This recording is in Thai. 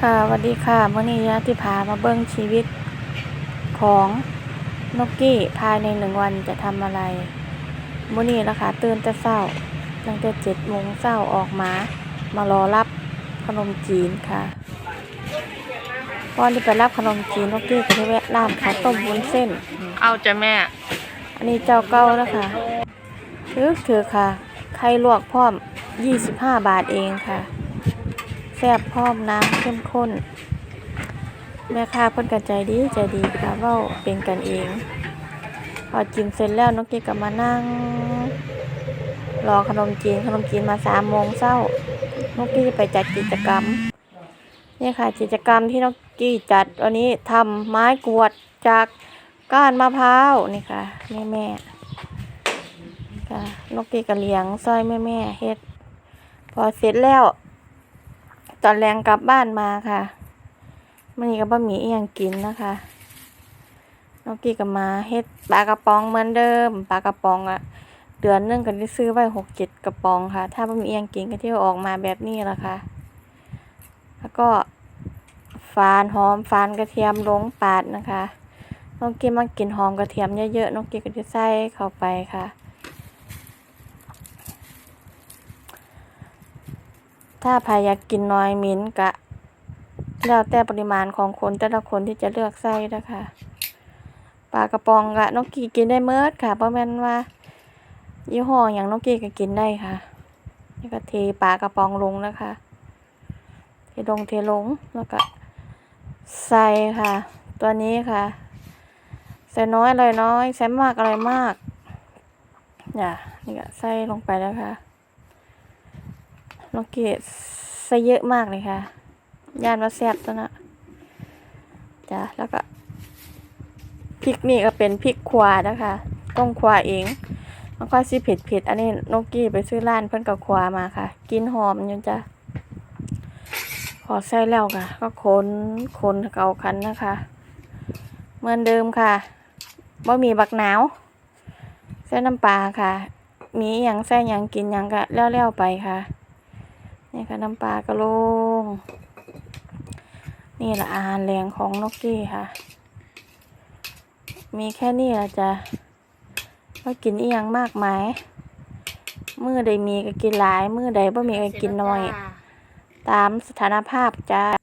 ค่ะสวัสดีค่ะมื่อนี้ยะที่พามาเบิ้งชีวิตของนกกี้ภายในหนึ่งวันจะทำอะไรมื่อนี้นะคะตื่นแต่เช้าตั้งแต่เจ็ดโมงเช้าออกมา มารอรับขนมจีนค่ะก่อนที่ไปรับขนมจีนนกกี้ก็ได้แวะร้านข้าวต้มวุ้นเส้น เอาจ้ะแม่ อันนี้เจ้าเก่าแล้วค่ะถือถือค่ะ ไข่ลวกพร้อม 25 บาทเองค่ะ แซ่บพร้อมน้ำเข้มข้น แม่ค้าเพิ่นกันใจดีใจดีค่ะเว้าเป็นกันเอง พอกินเสร็จแล้วน้องเก๊ก็มานั่ง รอขนมจีนขนมจีนมาสามโมงเช้าน้องกี้ไปจัดกิจกรรมนี่ค่ะกิจกรรมที่น้องกี้จัดวันนี้ทำไม้กวดจากก้านมะพร้าวนี่ค่ะแม่แม่ค่ะนกกี้กระเลียงซอยแม่แม่เฮ็ด พอเสร็จแล้ว ตอนแรงกลับบ้านมาค่ะมันนี้ก็บะหมี่อีหยังกินนะคะนอกกี้ก็มาเฮ็ดปลากระป๋องเหมือนเดิมปลากระป๋องอะเดือนนึงก็ได้ซื้อไว้หกเจ็ดกระป๋องค่ะ ถ้าบะหมี่อีหยังกินก็ที่ออกมาแบบนี้ละค่ะ แล้วก็ฝานหอมฝานกระเทียมลงปาดนะคะน้องกี้มากินหอมกระเทียมเยอะๆน้องกี้ก็จะใส่เข้าไปค่ะ ถ้าใครอยากกินน้อยมิ้นกะ แล้วแต่ปริมาณของคนแต่ละคนที่จะเลือกใส่นะคะปลากระป๋องกะน้องกี้กินได้เมิดค่ะเพราะแม่นว่า ยี่ห้ออย่างน้องกี้ก็กินได้ค่ะนี่ก็เทปลากระป๋องลงนะคะเทลงเทลงแล้วก็ใส่ค่ะ ตัวนี้ค่ะ ใส่น้อยอะไรน้อยใส่มากอะไรมากเนี่ยนี่ก็ใส่ลงไปแล้วค่ะ น้องเกดใส่เยอะมากเลยค่ะย่านว่าแซ่บตัวนะจ้ะแล้วก็พริกนี่ก็เป็นพริกขวานะคะต้องขวาเองมันค่อยสิเผ็ดเผ็ดอันนี้นกกี้ไปซื้อร้านเพิ่อนกับขวามาค่ะ กินหอมอยู่จ้ะพอใส่แล้วค่ะ ก็คนคนเกาคันนะคะ เหมือนเดิมค่ะบ่มีบักหนาวใส่น้ำปลาค่ะ มีอย่างใส่หยังกินหยังก็แล้วๆไปค่ะ นี่ค่ะน้ำปลากระโลง นี่แหละอาหารแรงของนกกี้ค่ะ มีแค่นี้ละจ้ะก็กินอีหยังมากมายมือใดมีก็กินหลาย มือใดบ่มีก็กินน้อย ตามสถานภาพจ้า